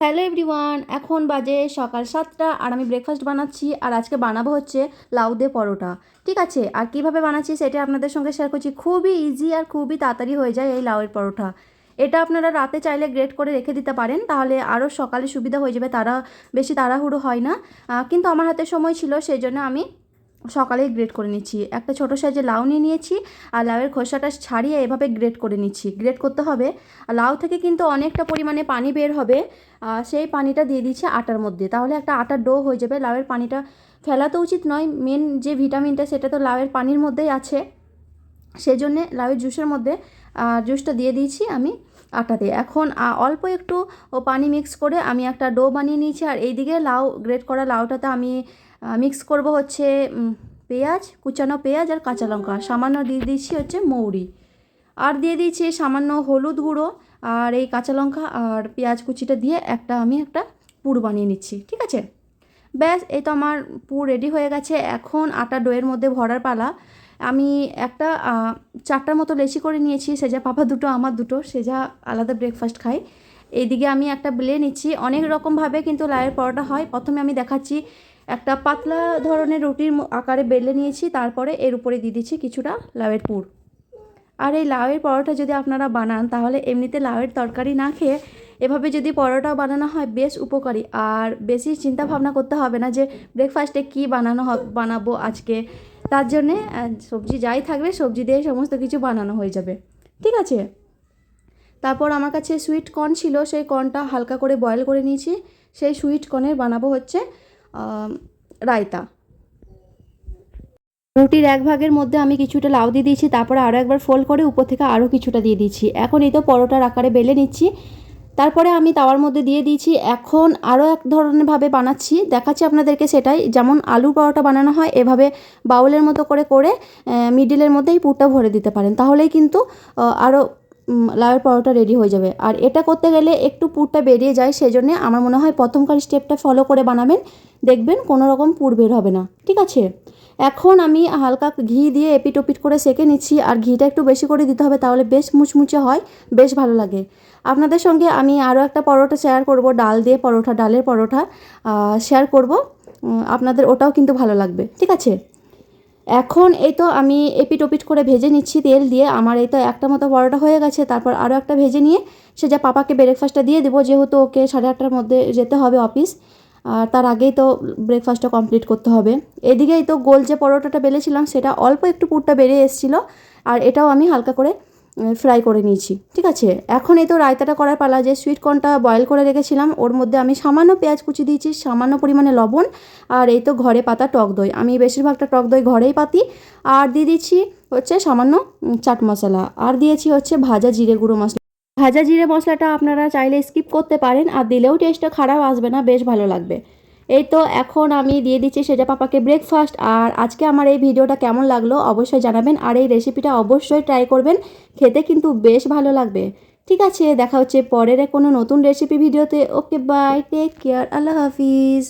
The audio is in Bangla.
হ্যালো এভরিওয়ান, এখন বাজে সকাল সাতটা আর আমি ব্রেকফাস্ট বানাচ্ছি আর আজকে বানাবো হচ্ছে লাউ দিয়ে পরোটা। ঠিক আছে, আর কীভাবে বানাচ্ছি সেটা আপনাদের সঙ্গে শেয়ার করছি। খুবই ইজি আর খুবই তাড়াতাড়ি হয়ে যায় এই লাউয়ের পরোটা। এটা আপনারা রাতে চাইলে গ্রেট করে রেখে দিতে পারেন, তাহলে আরও সকালে সুবিধা হয়ে যাবে, তারা বেশি তাড়াহুড়ো হয় না। কিন্তু আমার হাতে সময় ছিল, সেই জন্য আমি সকালেই গ্রেট করে নিচ্ছি। একটা ছোটো সাইজে লাউ নিয়ে নিয়েছি আর লাউয়ের খোসাটা ছাড়িয়ে এভাবে গ্রেট করে নিচ্ছি। গ্রেট করতে হবে। লাউ থেকে কিন্তু অনেকটা পরিমাণে পানি বের হবে। সেই পানিটা দিয়ে দিচ্ছি আটার মধ্যে। তাহলে একটা আটার ডো হয়ে যাবে। লাউয়ের পানিটা ফেলা তো উচিত নয়। মেন যে ভিটামিনটা সেটা তো লাউয়ের পানির মধ্যেই আছে। সেই জন্যে লাউয়ের জুসের মধ্যে জুসটা দিয়ে দিয়েছি আমি আটাতে। এখন অল্প একটু পানি মিক্স করে আমি একটা ডো বানিয়ে নিয়েছি। আর এইদিকে লাউ গ্রেট করা লাউটাতে আমি মিক্স করব হচ্ছে পেঁয়াজ, কুচানো পেঁয়াজ আর কাঁচা লঙ্কা। সামান্য দিয়ে দিচ্ছি হচ্ছে মৌরি। আর দিয়ে দিয়েছি সামান্য হলুদ গুঁড়ো আর এই কাঁচা লঙ্কা আর পেঁয়াজ কুচিটা দিয়ে একটা আমি একটা পুর বানিয়ে নিচ্ছি, ঠিক আছে? ব্যাস, এই তো আমার পুর রেডি হয়ে গেছে। এখন আটা ডোয়ের মধ্যে ভরার পালা। আমি একটা চারটার মতো লেচি করে নিয়েছি। সেজা পাপা দুটো, আমার দুটো, সেজা আলাদা ব্রেকফাস্ট খাই। এইদিকে আমি একটা বেলে নিচ্ছি। অনেক রকমভাবে কিন্তু লায়ের পরোটা হয়। প্রথমে আমি দেখাচ্ছি একটা পাতলা ধরনের রুটির আকারে বেলে নিয়েছি, তারপরে এর উপরে দিয়ে দিচ্ছি কিছুটা লাউয়ের পুর। আর এই লাউয়ের পরোটা যদি আপনারা বানান, তাহলে এমনিতে লাউয়ের তরকারি না খেয়ে এভাবে যদি পরোটাও বানানো হয়, বেশ উপকারী। আর বেশি চিন্তা ভাবনা করতে হবে না যে ব্রেকফাস্টে কী বানানো বানাবো আজকে। তার জন্যে সবজি যাই থাকবে, সবজি দিয়ে সমস্ত কিছু বানানো হয়ে যাবে। ঠিক আছে? তারপর আমার কাছে সুইট কর্ন ছিল, সেই কর্নটা হালকা করে বয়েল করে নিয়েছি। সেই সুইট কর্নের বানাবো হচ্ছে। রায়তা। রুটির এক ভাগের মধ্যে আমি কিছুটা লাউ দিয়ে দিয়েছি, তারপরে আরও একবার ফোল্ড করে উপর থেকে আরও কিছুটা দিয়ে দিচ্ছি এখন এই তো পরোটার আকারে বেলে নিচ্ছি। তারপরে আমি তাওয়ার মধ্যে দিয়ে দিয়েছি, এখন আরও এক ধরনের ভাবে বানাচ্ছি। দেখাচ্ছি আপনাদেরকে সেটাই, যেমন আলু পরোটা বানানো হয়, এভাবে বাউলের মতো করে করে মিডিলের মধ্যে এই পুরটা ভরে দিতে পারেন। তাহলেই কিন্তু আরও লাউয়ের পরোটা রেডি হয়ে যাবে। আর এটা করতে গেলে একটু পুরটা বেরিয়ে যায়, সেজন্য আমার মনে হয় প্রথমকার স্টেপটা ফলো করে বানাবেন, দেখবেন কোনো রকম পুর বের হবে না। ঠিক আছে? এখন আমি হালকা ঘি দিয়ে এপিট ওপিট করে সেকে নিচ্ছি, আর ঘিটা একটু বেশি করে দিতে হবে, তাহলে বেশ মুচমুচে হয়, বেশ ভালো লাগে। আপনাদের সঙ্গে আমি আরও একটা পরোটা শেয়ার করব, ডাল দিয়ে পরোটা, ডালের পরোটা শেয়ার করব। আপনাদের ওটাও কিন্তু ভালো লাগবে। ঠিক আছে? এখন এই তো আমি এপিট ওপিট করে ভেজে নিচ্ছি তেল দিয়ে। আমার এই তো একটা মতো পরোটা হয়ে গেছে, তারপর আরও একটা ভেজে নিয়ে সে যা পাপাকে ব্রেকফাস্টটা দিয়ে দেবো, যেহেতু ওকে সাড়ে আটটার মধ্যে যেতে হবে অফিস আর তার আগেই তো ব্রেকফাস্টটা কমপ্লিট করতে হবে। এদিকেই তো গোল যে পরোটাটা বেলেছিলাম, সেটা অল্প একটু পুরটা বেড়ে এসেছিল, আর এটাও আমি হালকা করে ফ্রাই করে নিয়েছি, ঠিক আছে? এখন এই তো রায়তাটা করার পালা যে সুইট কর্নটা বয়েল করে রেখেছিলাম, ওর মধ্যে আমি সামান্য পেঁয়াজ কুচি দিয়েছি, সামান্য পরিমাণে লবণ, আর এই তো ঘরে পাতা টক দই। আমি বেশিরভাগটা টক দই ঘরেই পাতি, আর দিয়ে দিচ্ছি হচ্ছে সামান্য চাট মশলা, আর দিয়েছি হচ্ছে ভাজা জিরে গুঁড়ো মশলা। ভাজা জিরে মশলাটা আপনারা চাইলে স্কিপ করতে পারেন, আর দিলেও টেস্টটা খারাপ আসবে না, বেশ ভালো লাগবে। এই তো এখন আমি দিয়ে দিচ্ছি সেজা পাপাকে ব্রেকফাস্ট আর আজকে আমার এই ভিডিওটা কেমন লাগল অবশ্যই জানাবেন, আর এই রেসিপিটা অবশ্যই ট্রাই করবেন, খেতে কিন্তু বেশ ভালো লাগবে। ঠিক আছে, দেখা হচ্ছে পরের কোনো নতুন রেসিপি ভিডিওতে। ওকে বাই টেক কেয়ার আল্লাহ হাফিজ।